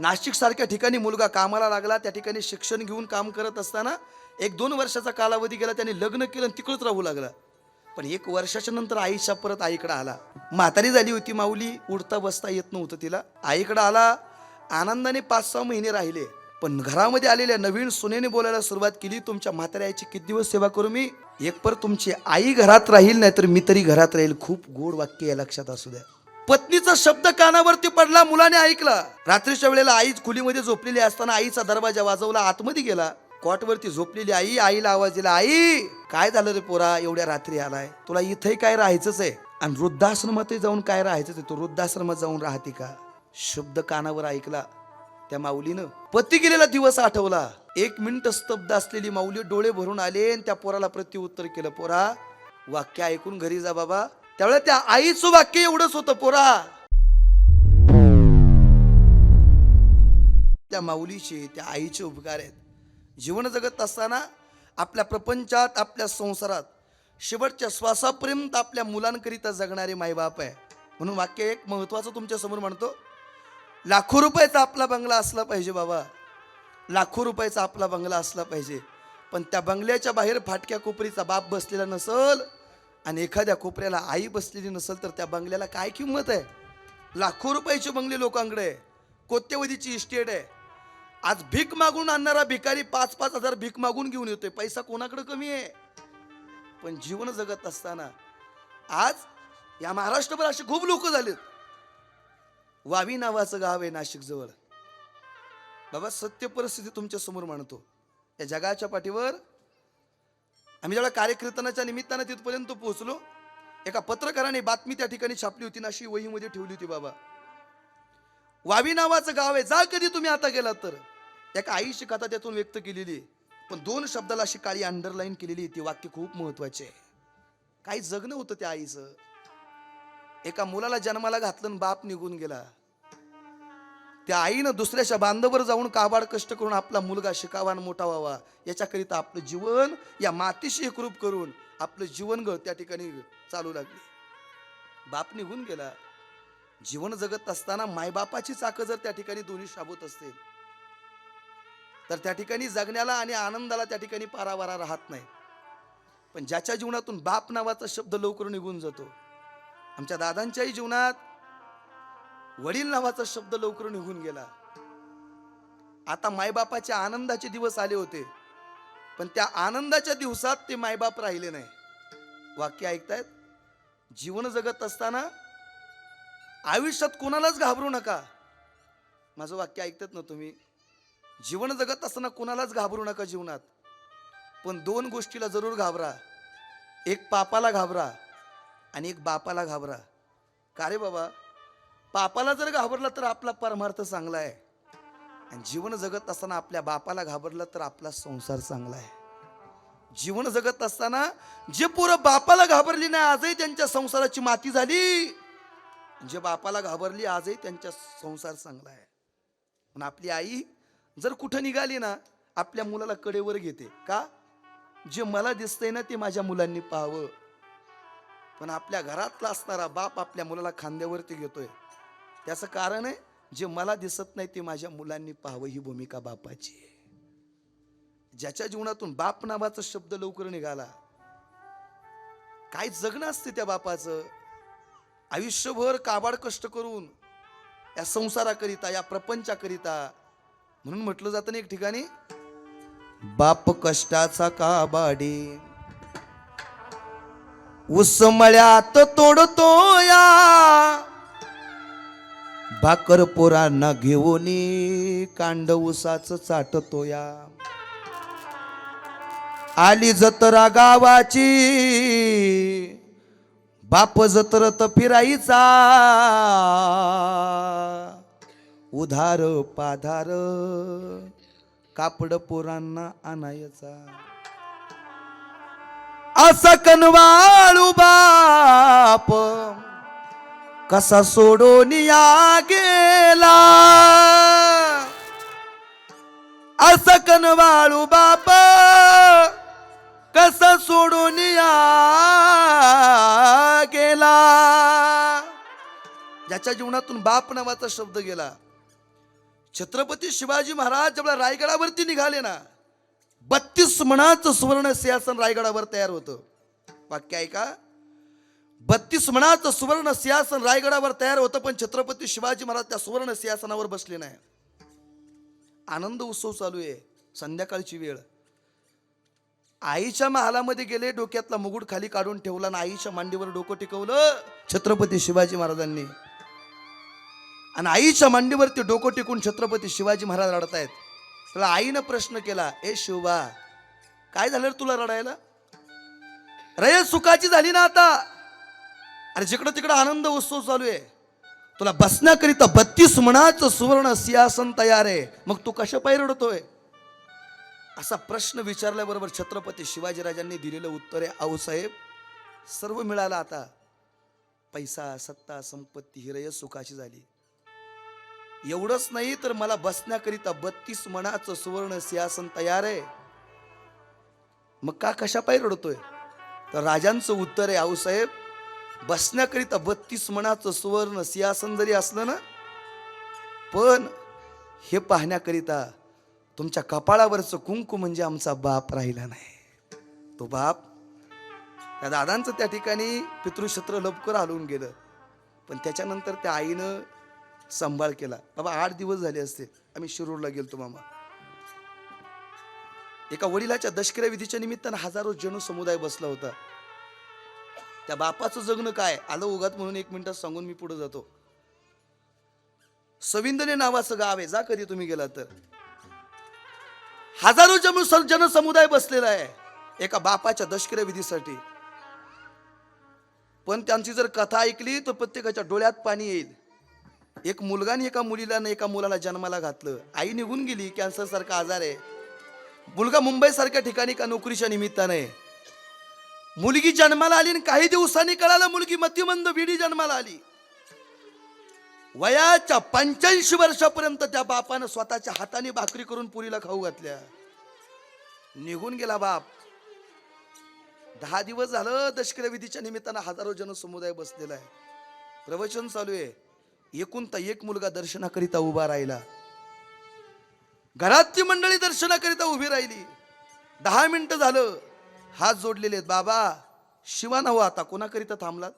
नाशिकसारख्या ठिकाणी मुलगा कामाला लागला त्या ठिकाणी शिक्षण घेऊन काम करत असताना एक दोन वर्षाचा कालावधी गेला त्याने लग्न केलं आणि तिकडंच राहू लागला. पण एक वर्षाच्या नंतर आईच्या परत आईकडे आला. म्हातारी झाली होती माऊली उडता बसता येत नव्हतं तिला. आईकडे आला आनंदाने पाच सहा महिने राहिले. पण घरामध्ये आलेल्या नवीन सुनेने बोलायला सुरुवात केली तुमच्या म्हाताऱ्या आईची किती दिवस सेवा करू मी? एक पर तुमची आई घरात राहील नाहीतर मी तरी घरात राहील. खूप गोड वाक्य या लक्षात असू द्या. पत्नीचा शब्द कानावरती पडला मुलाने ऐकला. रात्रीच्या वेळेला आई खुलीमध्ये झोपलेली असताना आईचा दरवाजा वाजवला आतमध्ये गेला. कॉटवरती झोपलेली आई आईला आवाज दिला आई काय झालं रे पोरा? एवढ्या रात्री आलाय. तुला इथंही काय राहायचंच आहे? आणि वृद्धाश्रमातही जाऊन काय राहायचं तू वृद्धाश्रमात जाऊन राहते का? शब्द कानावर ऐकला. त्या माऊलीनं पती गेलेला दिवस आठवला. एक मिनिट स्तब्ध असलेली माऊली डोळे भरून आले आणि त्या पोराला प्रत्युत्तर केलं पोरा वाक्य ऐकून घरी जा बाबा. त्यावेळेला त्या आईचं वाक्य एवढंच होतं पोरा. त्या माऊलीचे त्या आईचे उपकार आहेत. जीवन जगत असताना आपल्या प्रपंचात आपल्या संसारात शेवटच्या श्वासापर्यंत आपल्या मुलांकरिता जगणारे मायबाप आहे. म्हणून वाक्य एक महत्वाचं तुमच्यासमोर म्हणतो. लाखो रुपयाचा आपला बंगला असला पाहिजे बाबा. लाखो रुपयाचा आपला बंगला असला पाहिजे. पण त्या बंगल्याच्या बाहेर फाटक्या कोपरीचा बाप बसलेला नसल आणि एखाद्या कोपऱ्याला आई बसलेली नसेल तर त्या बंगल्याला काय किंमत आहे? लाखो रुपयाचे बंगले लोकांकडे कोत्यवधीची कोट्यवधीची इस्टेट आहे. आज भीक मागून आणणारा भिकारी पाच पाच हजार भीक मागून घेऊन येतोय. पैसा कोणाकडे कमी आहे? पण जीवन जगत असताना आज या महाराष्ट्रभर असे खूप लोक झालेत. वावी नावाचं गाव आहे नाशिक जवळ बाबा सत्य परिस्थिती तुमच्यासमोर मांडतो. या जगाच्या पाठीवर आम्ही जेव्हा कार्यकीर्तनाच्या निमित्तानं तिथपर्यंत पोहोचलो एका पत्रकाराने बातमी त्या ठिकाणी छापली होती नाशी वहीमध्ये ठेवली होती बाबा वावी नावाचं गाव आहे. जा कधी तुम्ही आता गेलात तर. एका आईची कथा त्यातून व्यक्त केलेली आहे. पण दोन शब्दाला अशी काळी अंडरलाईन केलेली ती वाक्य खूप महत्त्वाचे आहे. काही जगणं होतं त्या आईचं. एका मुलाला जन्माला घातलं आणि बाप निघून गेला. त्या आईनं दुसऱ्याच्या बांधावर जाऊन काबाड कष्ट करून आपला मुलगा शिकावा आणि मोठा व्हावा. याच्याकरिता आपलं जीवन या मातीशी एकरूप करून आपलं जीवन ग त्या ठिकाणी चालू लागली. बाप निघून गेला. जीवन जगत असताना मायबापाची चाकं जर त्या ठिकाणी दोन्ही शाबूत असतील तर त्या ठिकाणी जगण्याला आणि आनंदाला त्या ठिकाणी पारावारा राहत नाही. पण ज्याच्या जीवनातून बाप नावाचा शब्द लवकर निघून जातो. आमच्या दादांच्याही जीवनात वडील नावाचा शब्द लवकर निघून गेला. आता मायबापाच्या आनंदाचे दिवस आले होते पण त्या आनंदाच्या दिवसात ते मायबाप राहिले नाही. वाक्य ऐकतायत? जीवन जगत असताना आयुष्यात कोणालाच घाबरू नका. माझं वाक्य ऐकतात ना तुम्ही? जीवन जगत असताना कोणालाच घाबरू नका जीवनात. पण दोन गोष्टीला जरूर घाबरा. एक पापाला घाबरा आणि एक बापाला घाबरा. का रे बाबा? पापाला जर घाबरला तर आपला परमार्थ चांगला आहे. आणि जीवन जगत असताना आपल्या बापाला घाबरलं तर आपला संसार चांगला आहे. जीवन जगत असताना जे पोरं बापाला घाबरली नाही आजही त्यांच्या संसाराची माती झाली. जे बापाला घाबरली आजही त्यांच्या संसार चांगला आहे. पण आपली आई जर कुठं निघाली ना आपल्या मुलाला कडेवर घेते. का? जे मला दिसतंय ना ते माझ्या मुलांनी पाहावं. पण आपल्या घरातला असणारा बाप आपल्या मुलाला खांद्यावरती घेतोय. त्याचं कारण आहे जे मला दिसत नाही ते माझ्या मुलांनी पाहावं ही भूमिका बापाची आहे. ज्याच्या जीवनातून बाप नावाचा शब्द लवकर निघाला काय जगणं असते त्या बापाचं? आयुष्यभर काबाड कष्ट करून या संसाराकरिता या प्रपंचाकरिता म्हणून म्हटलं जातं ना एक ठिकाणी बाप कष्टाचा काबाडी. उसमळ्यात तोडतो या भाकर पोरांना घेऊन कांड उसाच चाटतो या आली जत्रा गावाची बाप जत्रत फिरायचा. उधार पाधार कापड पोरांना आणायचा. असा कनवाळू बाप कसा सोडून या गेला? असा कनवाळू बाप कसा सोडून या गेला? ज्याच्या जीवनातून बाप नावाचा शब्द गेला. छत्रपती शिवाजी महाराज जेव्हा रायगडावरती निघाले ना बत्तीस मणाचं सुवर्ण सिंहासन रायगडावर तयार होतं. वाक्य ऐका. बत्तीस मणाचं सुवर्ण सिंहासन रायगडावर तयार होतं पण छत्रपती शिवाजी महाराज त्या सुवर्ण सिंहासनावर बसले नाही. आनंद उत्सव चालू आहे संध्याकाळची वेळ. आईच्या महालामध्ये गेले डोक्यातला मुगुड खाली काढून ठेवला आणि आईच्या मांडीवर डोकं टिकवलं छत्रपती शिवाजी महाराजांनी. आणि आईच्या मांडीवरती डोकं टिकून छत्रपती शिवाजी महाराज रडतायत. त्याला आईनं प्रश्न केला ए शिवबा काय झालं तुला रडायला? रय सुखाची झाली ना आता? अरे जिकडं तिकडं आनंद उत्सव चालू आहे. तुला बसण्याकरिता बत्तीस मणाचं सुवर्ण सिंहासन तयार आहे. मग तू कशा पायी रडतोय? असा प्रश्न विचारल्याबरोबर छत्रपती शिवाजीराजांनी दिलेलं उत्तर आहे आऊसाहेब सर्व मिळालं आता. पैसा सत्ता संपत्ती हिरय सुखाची झाली. एवढंच नाही तर मला बसण्याकरिता बत्तीस मणाचं सुवर्ण सिंहासन तयार आहे. मग का कशा पाय रडतोय? तर राजांचं उत्तर आहे आऊसाहेब बसण्याकरिता बत्तीस मनाचं सुवर्ण सिंहासन जरी असलं ना पण हे पाहण्याकरिता तुमच्या कपाळावरचं कुंकू म्हणजे आमचा बाप राहिला नाही. तो बाप त्या दादांचं त्या ठिकाणी पितृक्षेत्र लपकर हलवून गेलं. पण त्याच्यानंतर त्या आईनं सांभाळ केला. बाबा आठ दिवस झाले असते. आम्ही शिरूरला गेलतो मामा. एका वडिलाच्या दशक्रिया विधीच्या निमित्तानं हजारो जनसमुदाय बसला होता. त्या बापाचं जगणं काय? आलं उगात म्हणून एक मिनिटात सांगून मी पुढे जातो. सविंदने नावाचं गाव आहे जा कधी तुम्ही गेला तर. हजारो जन जनसमुदाय बसलेला आहे एका बापाच्या दशक्रिया विधीसाठी पण त्यांची जर कथा ऐकली तर प्रत्येकाच्या डोळ्यात पाणी येईल. एक मुलगा आणि एका मुलीला एका मुलाला जन्माला घातलं. आई निघून गेली कॅन्सर सारखा आजार आहे. मुलगा मुंबई सारख्या ठिकाणी का नोकरीच्या निमित्ताने आहे. मुलगी जन्माला आली आणि काही दिवसांनी कळालं मुलगी मतिमंद विडी जन्माला आली. वयाच्या पंच्याऐंशी वर्षापर्यंत त्या बापानं स्वतःच्या हाताने भाकरी करून पुरीला खाऊ घातल्या. निघून गेला बाप. दहा दिवस झालं दशक्रविधीच्या निमित्तानं हजारो जनसमुदाय बसलेला आहे. प्रवचन चालू आहे. एकूण तर एक मुलगा दर्शनाकरिता उभा राहिला. घरात ती मंडळी दर्शनाकरिता उभी राहिली. दहा मिनिटं झालं. हात जोडलेले आहेत. बाबा शिवा हो आता. कोणाकरिता थांबलात?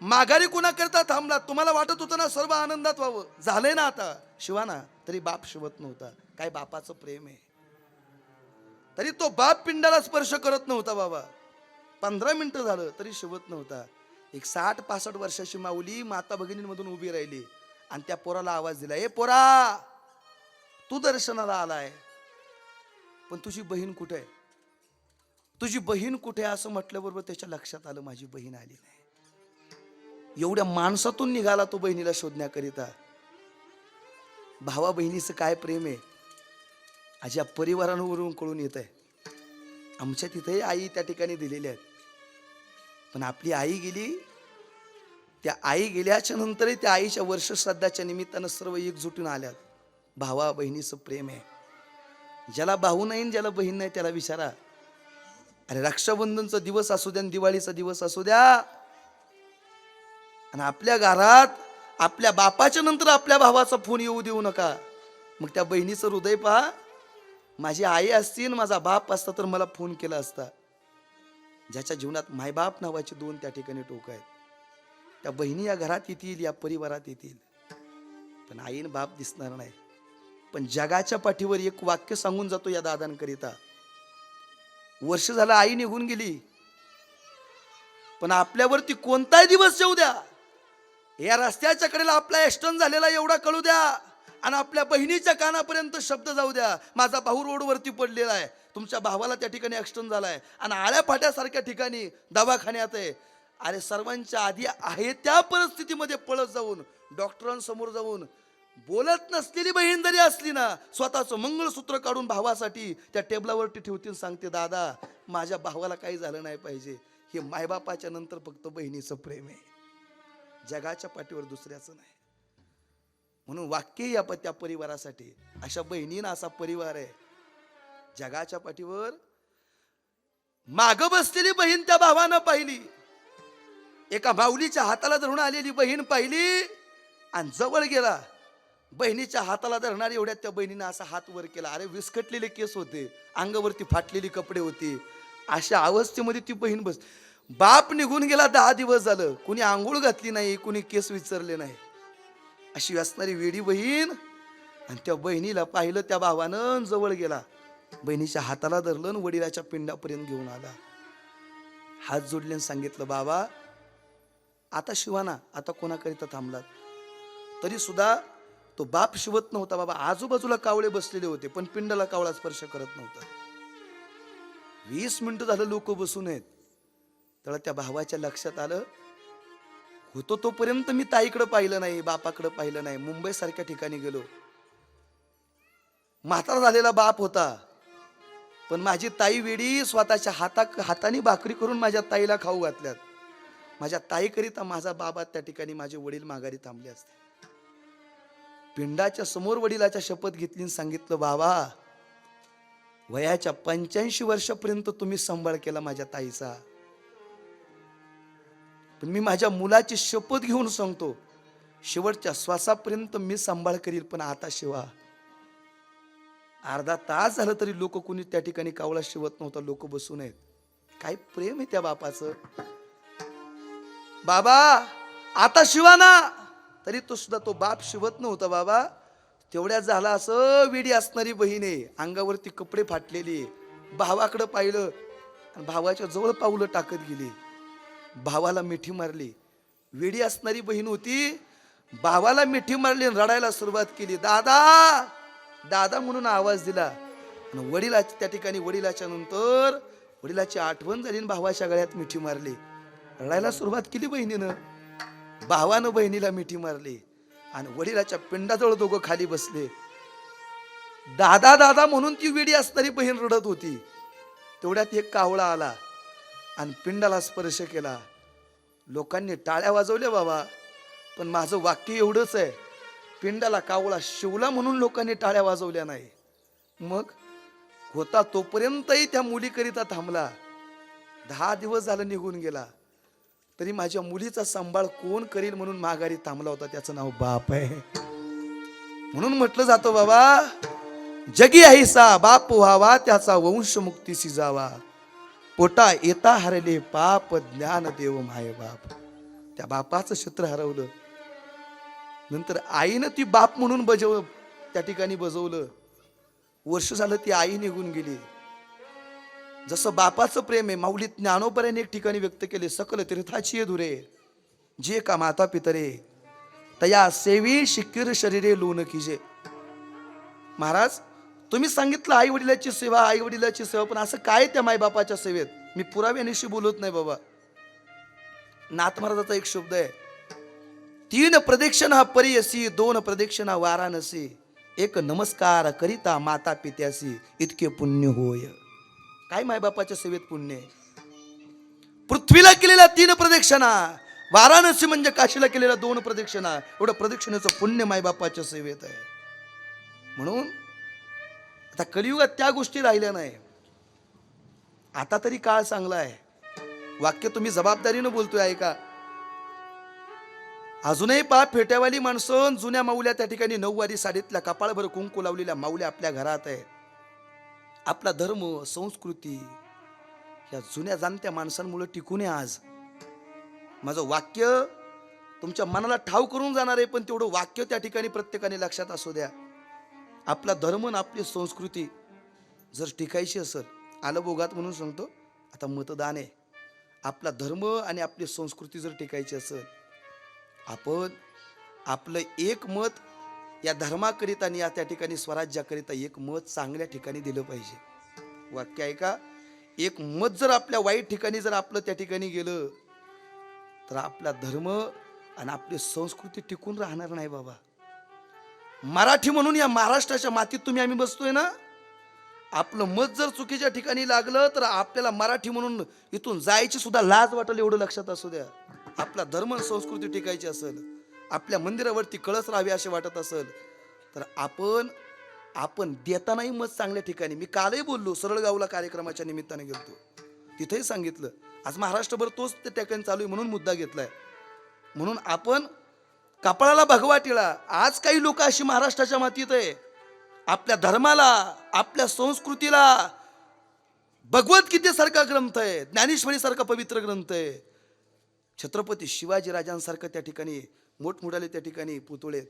माघारी कुणाकरिता थांबलात? तुम्हाला वाटत होतं ना सर्व आनंदात व्हावं? झालंय ना आता. शिवाना तरी बाप शिवत नव्हता. काय बापाचं प्रेम आहे? तरी तो बाप पिंडाला स्पर्श करत नव्हता बाबा. पंधरा मिनिटं झालं तरी शिवत नव्हता. एक साठ पासष्ट वर्षाची माऊली माता भगिनींमधून उभी राहिली आणि त्या पोराला आवाज दिला ए पोरा तू दर्शनाला आलाय. पण तुझी बहीण कुठे आहे? तुझी बहीण कुठे असं म्हटल्याबरोबर त्याच्या लक्षात आलं माझी बहीण आली नाही. एवढ्या माणसातून निघाला तो बहिणीला शोधण्याकरिता. भावा बहिणीचं काय प्रेम आहे? आज या परिवारांवरून कळून येत आहे आमच्या तिथेही आई त्या ठिकाणी दिलेल्या आहेत. पण आपली आई गेली त्या आई गेल्याच्या नंतरही त्या आईच्या वर्षश्राद्धाच्या निमित्तानं सर्व एकजुटून आल्यात. भावा बहिणीचं प्रेम आहे. ज्याला भाऊ नाही ज्याला बहीण नाही त्याला विचारा. अरे रक्षाबंधनचा दिवस असू द्या आणि दिवाळीचा दिवस असू द्या. आणि आपल्या घरात आपल्या बापाच्या नंतर आपल्या भावाचा फोन येऊ देऊ नका. मग त्या बहिणीचं हृदय पहा. माझी आई असती माझा बाप असता तर मला फोन केला असता. ज्याच्या जीवनात मायबाप नावाचे दोन त्या ठिकाणी टोक आहेत. त्या बहिणी या घरात येतील या परिवारात येतील. पण आईन बाप दिसणार नाही. पण जगाच्या पाठीवर एक वाक्य सांगून जातो या दादांकरिता. वर्ष झालं आई निघून गेली. पण आपल्यावरती कोणताही दिवस येऊ द्या. या रस्त्याच्या कडेला आपला एस्टन झालेला एवढा कळू द्या. आणि आपल्या बहिणीच्या कानापर्यंत शब्द जाऊ द्या. माझा भाऊ रोडवरती पडलेला आहे. तुमच्या भावाला त्या ठिकाणी ॲक्सिडेंट झालाय. आणि आळ्या फाट्यासारख्या ठिकाणी दवाखान्यात आहे. अरे सर्वांच्या आधी आहे त्या परिस्थितीमध्ये पळत जाऊन डॉक्टरांसमोर जाऊन बोलत नसलेली बहीण जरी असली ना स्वतःचं मंगळसूत्र काढून भावासाठी त्या टेबलावरती ठेवतील सांगते दादा माझ्या भावाला काही झालं नाही पाहिजे. हे मायबापाच्या नंतर फक्त बहिणीचं प्रेम आहे. जगाच्या पाठीवर दुसऱ्याचं नाही. म्हणून वाक्य या त्या परिवारासाठी अशा बहिणीनं असा परिवार आहे. जगाच्या पाठीवर माग बसलेली बहीण त्या भावानं पाहिली. एका माऊलीच्या हाताला धरून आलेली बहीण पाहिली आणि जवळ गेला. बहिणीच्या हाताला धरणार एवढ्यात त्या बहिणीनं असा हात वर केला. अरे विस्कटलेले केस होते. अंगावरती फाटलेली कपडे होते. अशा अवस्थेमध्ये ती बहीण बस बाप निघून गेला दहा दिवस झालं. कुणी आंघोळ घातली नाही कुणी केस विचारले नाही. अशी असणारी वेडी बहीण आणि त्या बहिणीला पाहिलं त्या भावानं जवळ गेला. बहिणीच्या हाताला धरलं आणि वडिलाच्या पिंडापर्यंत घेऊन आला. हात जोडल्यानं सांगितलं बाबा आता शिवाना आता कोणाकरिता थांबलात. तरी सुद्धा तो बाप शिवत नव्हता बाबा. आजूबाजूला कावळे बसलेले होते पण पिंडाला कावळा स्पर्श करत नव्हता. वीस मिनिटं झालं लोक बसून आहेत. तर त्या भावाच्या लक्षात आलं होतो तोपर्यंत मी ताईकडे पाहिलं नाही बापाकडे पाहिलं नाही. मुंबईसारख्या ठिकाणी गेलो. म्हातारा झालेला बाप होता. पण माझी ताई वेडी स्वतःच्या हाता हाताने भाकरी करून माझ्या ताईला खाऊ घातल्यात. माझ्या ताईकरिता माझा बाबा त्या ठिकाणी माझे वडील माघारी थांबले असते. पिंडाच्या समोर वडिलाच्या शपथ घेतली आणि सांगितलं बाबा वयाच्या पंच्याऐंशी वर्षापर्यंत तुम्ही सांभाळ केला माझ्या ताईचा. पण मी माझ्या मुलाची शपथ घेऊन सांगतो शेवटच्या श्वासापर्यंत मी सांभाळ करील पण आता शिवा. अर्धा तास झालं तरी लोक कोणी त्या ठिकाणी कावळा शिवत नव्हता लोक बसून आहेत काय प्रेम आहे त्या बापाचं. बाबा आता शिवा ना. तरी तो सुद्धा तो बाप शिवत नव्हता बाबा. तेवढ्या झाला असं वेडी असणारी बहीण. आहे अंगावरती कपडे फाटलेली. भावाकडं पाहिलं. आणि भावाच्या जवळ पावलं टाकत गेली. भावाला मिठी मारली. वेडी असणारी बहीण होती. भावाला मिठी मारली आणि रडायला सुरुवात केली. दादा! दादा म्हणून आवाज दिला. आणि वडिलाच्या त्या ठिकाणी वडिलाच्या नंतर वडिलाची आठवण झाली आणि भावाच्या गळ्यात मिठी मारली. रडायला सुरुवात केली बहिणीनं. भावानं बहिणीला मिठी मारली आणि वडिलाच्या पिंडाजवळ दोघं खाली बसले. दादा दादा म्हणून ती विडी असणारी बहीण रडत होती. तेवढ्यात एक कावळा आला आणि पिंडाला स्पर्श केला. लोकांनी टाळ्या वाजवल्या बाबा पण माझं वाक्य एवढंच आहे. पिंडाला कावळा शिवला म्हणून लोकांनी टाळ्या वाजवल्या नाही. मग होता तोपर्यंतही त्या मुलीकरिता थांबला. दहा दिवस झालं निघून गेला. तरी माझ्या मुलीचा सांभाळ कोण करील म्हणून माघारी थांबला होता. त्याचं नाव बाप आहे. म्हणून म्हटलं जातं बाबा जगी ऐसा बाप व्हावा त्याचा वंश मुक्ती सिजावा पोटा येता हरले पाप ज्ञान देव माय बाप. त्या बापाचं क्षेत्र हरवलं. नंतर आईनं ती बाप म्हणून बजव त्या ठिकाणी बजवलं. वर्ष झालं ती आई निघून गेली. जसं बापाचं प्रेम आहे माऊली ज्ञानोपऱ्याने एक ठिकाणी व्यक्त केले सकल तीर्थाची धुरे जे का माता पितरे तया सेवी शिकीर शरीरे लोन किजे महाराज तुम्ही सांगितलं आई वडिलाची सेवा आई वडिलाची सेवा पण असं काय त्या मायबापाच्या सेवेत? मी पुराव्यानिशी बोलत नाही बाबा. नाथ महाराजाचा एक शब्द आहे. तीन प्रदक्षिणा परियसी दोन प्रदक्षिणा वाराणसी. एक नमस्कार करिता माता पित्यासी इतके पुण्य होय. काय मायबापाच्या सेवेत पुण्य पृथ्वीला केलेल्या तीन प्रदक्षिणा वाराणसी म्हणजे काशीला केलेल्या दोन प्रदक्षिणा एवढं प्रदक्षिणेचं पुण्य मायबापाच्या सेवेत आहे. म्हणून आता कलियुगात त्या गोष्टी राहिल्या नाही. आता तरी काळ चांगला आहे. वाक्य तुम्ही जबाबदारीनं बोलतोय ऐका. अजूनही पा फेट्यावाली माणसं जुन्या माऊल्या त्या ठिकाणी नऊवारी साडीतल्या कपाळभर कुंकू लावलेल्या माऊल्या आपल्या घरात आहे. आपला धर्म संस्कृती या जुन्या जाणत्या माणसांमुळे टिकून आहे आज. माझं वाक्य तुमच्या मनाला ठाव करून जाणार आहे पण तेवढं वाक्य त्या ठिकाणी प्रत्येकाने लक्षात असू द्या. आपला धर्म आणि आपली संस्कृती जर टिकायची असेल आलं बोगात म्हणून सांगतो आता मतदान आहे. आपला धर्म आणि आपली संस्कृती जर टिकायची असेल आपण आपलं एक मत या धर्माकरिता आणि या त्या ठिकाणी स्वराज्याकरिता एक मत चांगल्या ठिकाणी दिलं पाहिजे. वाक्य आहे का? एक मत जर आपल्या वाईट ठिकाणी जर आपलं त्या ठिकाणी गेलं तर आपला धर्म आणि आपली संस्कृती टिकून राहणार नाही बाबा. मराठी म्हणून या महाराष्ट्राच्या मातीत तुम्ही आम्ही बसतोय ना? आपलं मत जर चुकीच्या ठिकाणी लागलं तर आपल्याला मराठी म्हणून इथून जायची सुद्धा लाज वाटेल एवढं लक्षात असू द्या. आपला धर्म आणि संस्कृती टिकायची असेल. आपल्या मंदिरावरती कळस राहावी असे वाटत असेल तर आपण आपण देतानाही मत चांगल्या ठिकाणी. मी कालही बोललो सरळगावला कार्यक्रमाच्या निमित्ताने गेलतो. तिथेही सांगितलं आज महाराष्ट्रभर तोच त्या ठिकाणी चालू आहे म्हणून मुद्दा घेतलाय. म्हणून आपण कपाळाला भगवा टिळा. आज काही लोक अशी महाराष्ट्राच्या मातीत आहे. आपल्या धर्माला आपल्या संस्कृतीला भगवद्गीतेसारखा ग्रंथ आहे ज्ञानेश्वरीसारखा पवित्र ग्रंथ आहे. छत्रपती शिवाजी राजांसारखं त्या ठिकाणी मोठमोठाले त्या ठिकाणी पुतळे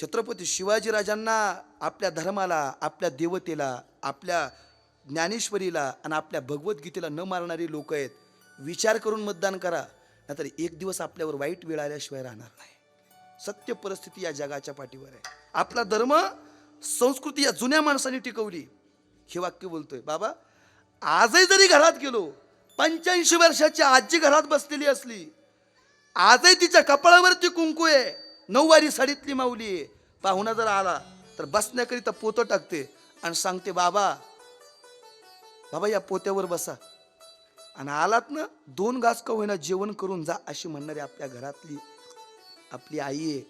छत्रपती शिवाजी राजांना आपल्या धर्माला आपल्या देवतेला आपल्या ज्ञानेश्वरीला आणि आपल्या भगवद्गीतेला न मारणारी लोक आहेत. विचार करून मतदान करा नाहीतर एक दिवस आपल्यावर वाईट वेळ आल्याशिवाय राहणार नाही. सत्य परिस्थिती या जगाच्या पाठीवर आहे. आपला धर्म संस्कृती या जुन्या माणसाने टिकवली. हे वाक्य बोलतोय बाबा आजही जरी घरात गेलो पंच्याऐंशी वर्षाची आजी घरात बसलेली असली आजही तिच्या कपाळावरती कुंकू आहे. नऊवारी साडीतली माऊली पाहुणा जर आला तर बसण्याकरिता पोतं टाकते आणि सांगते बाबा बाबा या पोत्यावर बसा. आणि आलात ना दोन घास का होईना जेवण करून जा अशी म्हणणारी आपल्या घरातली आपली आई आहे.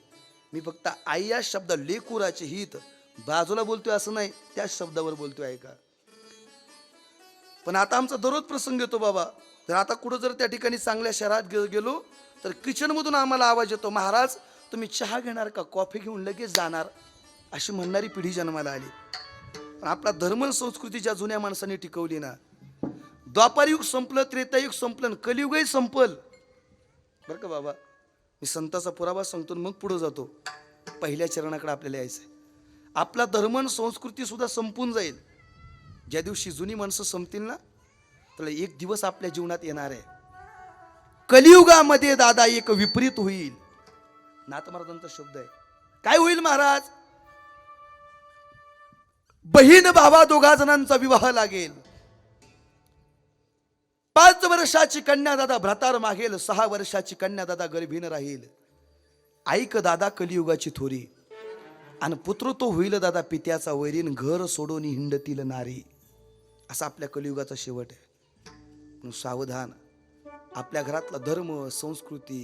मी फक्त आई या शब्द लेकुराचे हित. बाजूला बोलतोय असं नाही त्या शब्दावर बोलतोय ऐका. पण आता आमचा दररोज प्रसंग येतो बाबा. जर आता कुठं जर त्या ठिकाणी चांगल्या शहरात गेलो तर किचनमधून आम्हाला आवाज येतो महाराज तुम्ही चहा घेणार का? कॉफी घेऊन लगेच जाणार. अशी म्हणणारी पिढी जन्माला आली. पण आपला धर्म संस्कृती ज्या जुन्या माणसांनी टिकवली ना द्वापारयुग संपलं त्रेतायुग संपलं आणि कलियुगही संपल. बरं का बाबा? मी संताचा पुरावा सांगतो आणि मग पुढं जातो. पहिल्या चरणाकडे आपल्याला यायचं आहे आपला धर्म संस्कृती सुद्धा संपून जाईल. ज्या दिवशी जुनी माणसं संपतील ना तर एक दिवस आपल्या जीवनात येणार आहे. कलियुगामध्ये दादा एक विपरीत होईल. नाथ महाराजांचा शब्द आहे. काय होईल महाराज? बहीण भावा दोघा जणांचा विवाह लागेल. पाच वर्षाची कन्या दादा भ्रातार मागेल सहा वर्षाची कन्या दादा गर्भीन राहील. ऐक दादा कलियुगाची थोरी. आणि पुत्र तो होईल दादा पित्याचा वैरीन घर सोडून हिंडतील नारी. असा आपल्या कलियुगाचा शेवट आहे. सावधान. आपल्या घरातला धर्म संस्कृती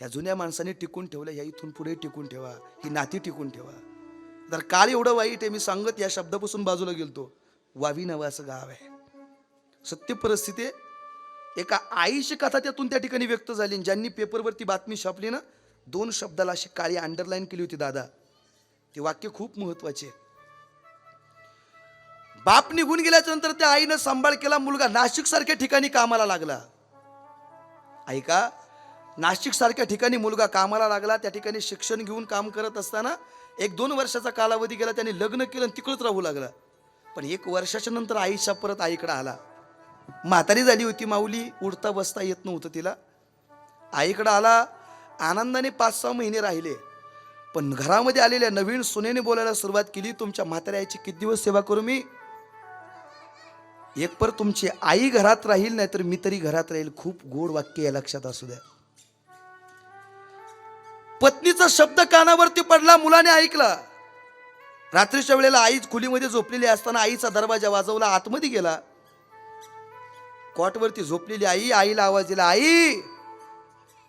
ह्या जुन्या माणसाने टिकून ठेवल्या ह्या इथून पुढे टिकून ठेवा ही नाती टिकून ठेवा. जर काळ एवढं वाईट आहे मी सांगत या शब्दापासून बाजूला गेलतो वावी नवाचं गाव आहे. सत्य परिस्थिती एका आईची कथा त्यातून त्या ठिकाणी व्यक्त झाली ज्यांनी पेपरवरती बातमी छापली ना दोन शब्दाला अशी काळी अंडरलाईन केली होती दादा. ते वाक्य खूप महत्त्वाचे बाप निघून गेल्याच्यानंतर त्या आईनं सांभाळ केला मुलगा नाशिक सारख्या ठिकाणी कामाला लागला. ऐका नाशिक सारख्या ठिकाणी मुलगा कामाला लागला त्या ठिकाणी शिक्षण घेऊन काम करत असताना एक दोन वर्षाचा कालावधी गेला त्याने लग्न केलं आणि तिकडंच राहू लागला. पण एक वर्षाच्या नंतर आईच्या परत आईकडे आला. म्हातारी झाली होती माऊली उडता बसता येत नव्हतं तिला. आईकडं आला आनंदाने पाच सहा महिने राहिले. पण घरामध्ये आलेल्या नवीन सुनेने बोलायला सुरुवात केली तुमच्या म्हाताऱ्याची आईची किती दिवस सेवा करू मी? एक पर तुमची आई घरात राहील नाही तर मी तरी घरात राहील. खूप गोड वाक्य या लक्षात असू द्या. पत्नीचा शब्द कानावरती पडला मुलाने ऐकला. रात्रीच्या वेळेला आई खुलीमध्ये झोपलेली असताना आईचा दरवाजा वाजवला आतमध्ये गेला. कॉटवरती झोपलेली आई आईला आवाज दिला आई!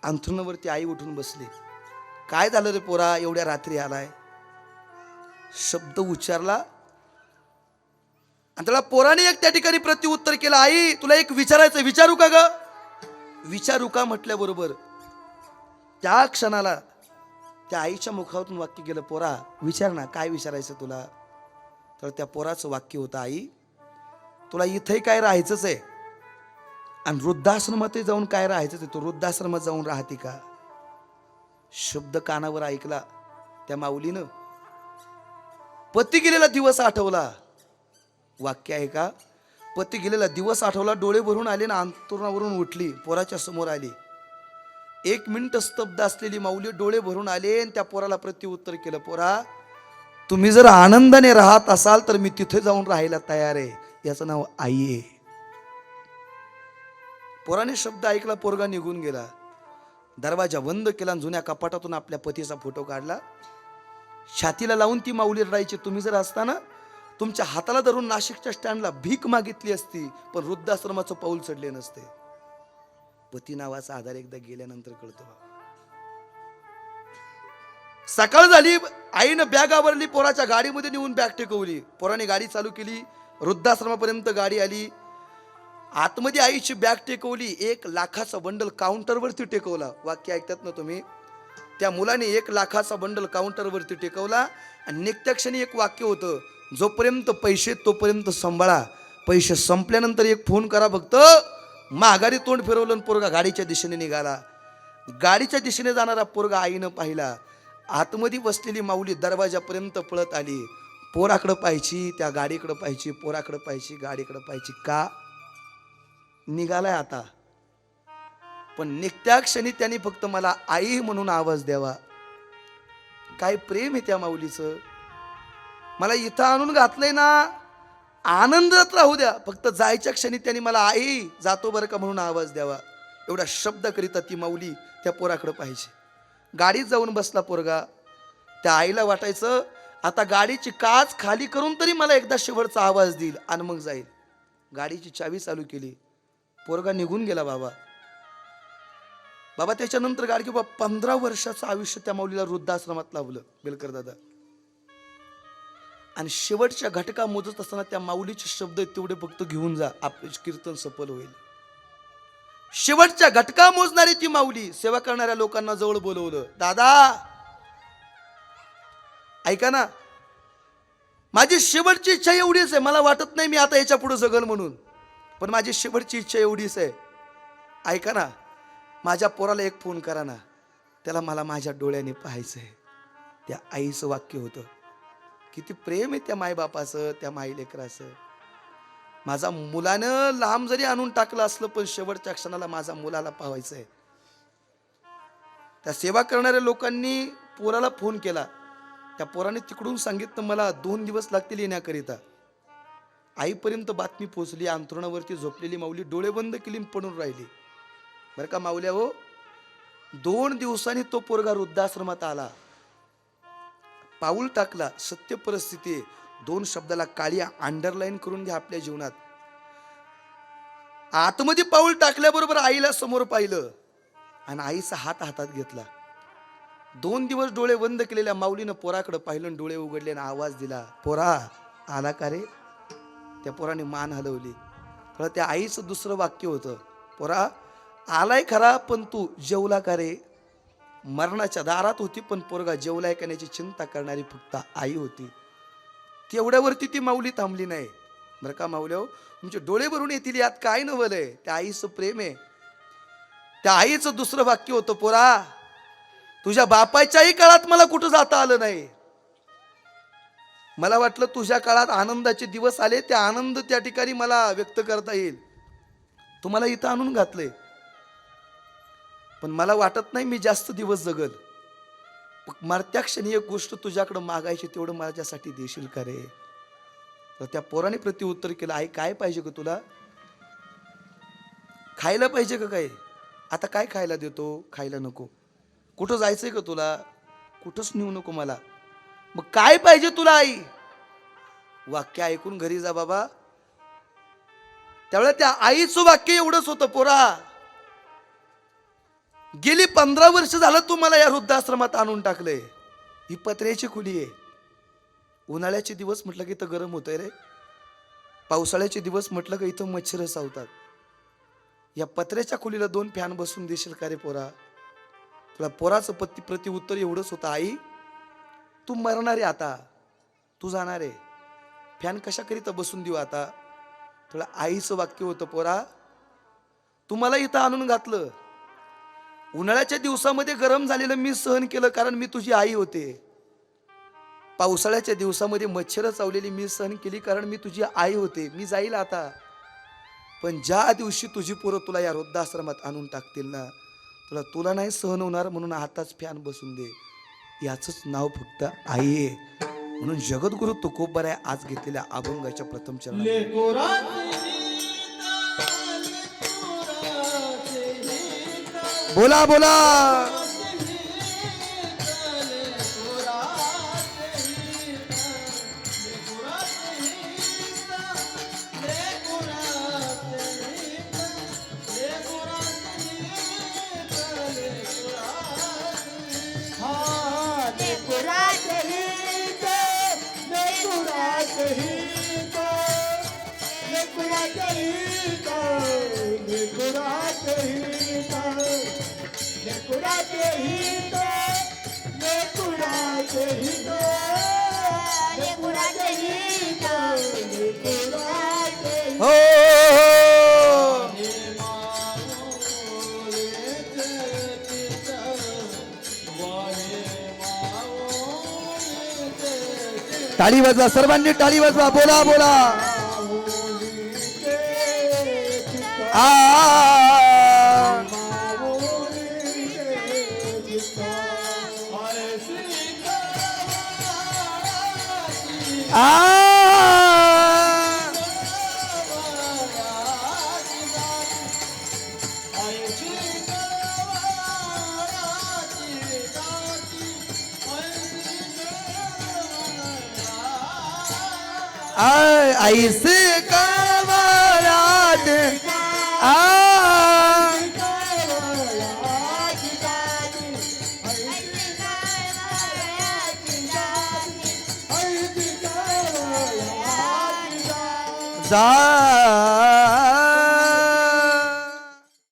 अंथरुणावरती आई उठून बसली. काय झालं रे पोरा? एवढ्या रात्री आलाय. शब्द उच्चारला आणि त्याला पोराने एक त्या ठिकाणी प्रत्युत्तर केलं आई तुला एक विचारायचं विचारू का ग? विचारू का? म्हटल्याबरोबर त्या क्षणाला त्या आईच्या मुखातून वाक्य गेलं पोरा विचार ना काय विचारायचं तुला? तर त्या पोराचं वाक्य होतं आई तुला इथंही काय राहायचंच आहे? आणि वृद्धाश्रमात जाऊन काय राहायचं आहे? तू वृद्धाश्रमात जाऊन राहते का? शब्द कानावर ऐकला त्या माऊलीनं. पती गेलेला दिवस आठवला. वाक्य आहे का? पती गेलेला दिवस आठवला डोळे भरून आले ना अंतुरणावरून उठली पोराच्या समोर आली. एक मिनिट स्तब्ध असलेली माऊली डोळे भरून आले आणि त्या पोराला प्रत्युत्तर केलं पोरा तुम्ही जर आनंदाने राहत असाल तर मी तिथे जाऊन राहायला तयार आहे. याचं नाव आई आहे. पोराने शब्द ऐकला पोरगा निघून गेला. दरवाजा बंद केला जुन्या कपाटातून आपल्या पतीचा फोटो काढला. छातीला लावून ती माऊली रडायची तुम्ही जर असताना तुमच्या हाताला धरून नाशिकच्या स्टँडला भीक मागितली असती पण वृद्धाश्रमाचं पाऊल चढले नसते. पती नावाचा आधार एकदा गेल्यानंतर कळतो सकाळ झाली आईनं बॅग आवरली पोराच्या गाडीमध्ये नेऊन बॅग टेकवली. पोराने गाडी चालू केली वृद्धाश्रमापर्यंत गाडी आली. आतमध्ये आईची बॅग टेकवली एक लाखाचा बंडल काउंटरवरती टेकवला. वाक्य ऐकतात ना तुम्ही? त्या मुलाने एक लाखाचा बंडल काउंटरवरती टेकवला आणि निकत्या क्षणी एक वाक्य होतं जोपर्यंत पैसे तोपर्यंत सांभाळा. पैसे संपल्यानंतर एक फोन करा फक्त. माघारी तोंड फिरवलं पोरगा गाडीच्या दिशेने निघाला. गाडीच्या दिशेने जाणारा पोरगा आईनं पाहिला. आतमध्ये बसलेली माऊली दरवाजापर्यंत पळत आली. पोराकडं पाहायची त्या गाडीकडं पाहायची पोराकडं पाहायची गाडीकडं पाहायची. का? निघालाय आता. पण निघत्या क्षणी त्यांनी फक्त मला आई म्हणून आवाज द्यावा. काय प्रेम आहे त्या माऊलीचं? मला इथं आणून घातलंय ना. आनंदात राहू द्या. फक्त जायच्या क्षणी त्यांनी मला आई जातो बरं का? म्हणून आवाज द्यावा. एवढा शब्द करीता ती माऊली त्या पोराकडं पाहिजे गाडीत जाऊन बसला पोरगा. त्या आईला वाटायचं आता गाडीची काच खाली करून तरी मला एकदा शेवटचा आवाज देईल आणि मग जाईल. गाडीची चावी चालू केली. पोरगा निघून गेला बाबा. बाबा त्याच्यानंतर गाडगे बाबा पंधरा वर्षाचं आयुष्य त्या माऊलीला वृद्धाश्रमात लावलं बेलकर दादा. आणि शेवटच्या घटका मोजत असताना त्या माऊलीचे शब्द तेवढे फक्त घेऊन जा. आपले कीर्तन सफल होईल. शेवटच्या घटका मोजणारी ती माऊली सेवा करणाऱ्या लोकांना जवळ बोलवलं. दादा ऐका ना. माझी शेवटची इच्छा एवढीच आहे. मला वाटत नाही मी आता याच्यापुढे जगल म्हणून. पण माझी शेवटची इच्छा एवढीच आहे. ऐका ना. माझ्या पोराला एक फोन करा ना. त्याला मला माझ्या डोळ्याने पाहायचं आहे त्या आईचं वाक्य होतं. किती प्रेम आहे त्या मायबापाचं त्या माई लेकराचं माझा मुलानं लांब जरी आणून टाकलं असलं पण शेवटच्या क्षणाला माझा मुलाला पाहायचं आहे त्या सेवा करणाऱ्या लोकांनी पोराला फोन केला. त्या पोराने तिकडून सांगितलं मला दोन दिवस लागतील येण्याकरिता. आईपर्यंत बातमी पोचली अंथरुणावरती झोपलेली माऊली डोळे बंद केली पडून राहिली. बरं का माऊल्या हो? दोन दिवसांनी तो पोरगा वृद्धाश्रमात आला. पाऊल टाकला सत्य परिस्थिती दोन शब्दाला काळी अंडरलाईन करून घ्या आपल्या जीवनात. आतमध्ये पाऊल टाकल्याबरोबर आईला समोर पाहिलं आणि आईचा हात हातात घेतला. दोन दिवस डोळे बंद केलेल्या माऊलीनं पोराकडे पाहिलं डोळे उघडले आणि आवाज दिला पोरा आला का रे? त्या पोराने मान हलवली. तर त्या आईचं दुसरं वाक्य होतं पोरा आलाय खरा पण तू जेवला का रे? मरणाच्या दारात होती पण पोरगा जेवलाय का याची चिंता करणारी फक्त आई होती. तेवढ्यावरती ती माऊली थांबली नाही. बरं का माऊल्या हो? तुमचे डोळे भरून येतील यात काय नवलंय त्या आईचं प्रेम आहे. त्या आईचं दुसरं वाक्य होतं पोरा तुझ्या बापाच्याही काळात मला कुठं जाता आलं नाही? मला वाटलं तुझ्या काळात आनंदाचे दिवस आले ते आनंद त्या ठिकाणी मला व्यक्त करता येईल. तुम्हाला इथं आणून घातलंय. पण मला वाटत नाही मी जास्त दिवस जगल. मरत्या क्षणी एक गोष्ट तुझ्याकडं मागायची तेवढं माझ्यासाठी देशील का रे? तर त्या पोराने प्रतिउत्तर केलं आई काय पाहिजे का तुला? खायला पाहिजे का काय? आता काय खायला देतो? खायला नको. कुठं जायचंय का तुला? कुठंच नेऊ नको मला. मग काय पाहिजे तुला आई? वाक्य ऐकून घरी जा बाबा. त्यावेळेला त्या आईचं वाक्य एवढंच होतं पोरा गेली पंधरा वर्ष झालं तू मला या वृद्धाश्रमात आणून टाकलंय. ही पत्र्याची खुली आहे. उन्हाळ्याचे दिवस म्हटलं की इथं गरम होतंय रे. पावसाळ्याचे दिवस म्हटलं की इथं मच्छर सावतात. या पत्र्याच्या खोलीला दोन फॅन बसून देशील का रे पोरा? तुला पोराचं पत्ती प्रति उत्तर एवढंच होतं आई. तू मरणार आहे आता. तू जाणार आहे. फॅन कशाकरिता बसून देऊ आता? तुला आईचं वाक्य होतं पोरा. तुम्हाला इथं आणून घातलं. उन्हाळ्याच्या दिवसामध्ये गरम झालेलं मी सहन केलं कारण मी तुझी आई होते. पावसाळ्याच्या दिवसामध्ये मच्छर चावलेली मी सहन केली कारण मी तुझी आई होते. मी जाईल आता. पण ज्या दिवशी तुझी पोरं तुला या वृद्धाश्रमात आणून टाकतील ना तुला तुला नाही सहन होणार म्हणून आताच फॅन बसून दे. याचंच नाव फक्त आई आहे म्हणून जगद्गुरु तुकोबर आहे आज घेतलेल्या अभंगाच्या प्रथम चरण बोला बोला. हो, हो, हो. टाळी वाजवा सर्वांनी टाळी वाजवा. बोला बोला. आ. ऐसे कमरात आ। जा।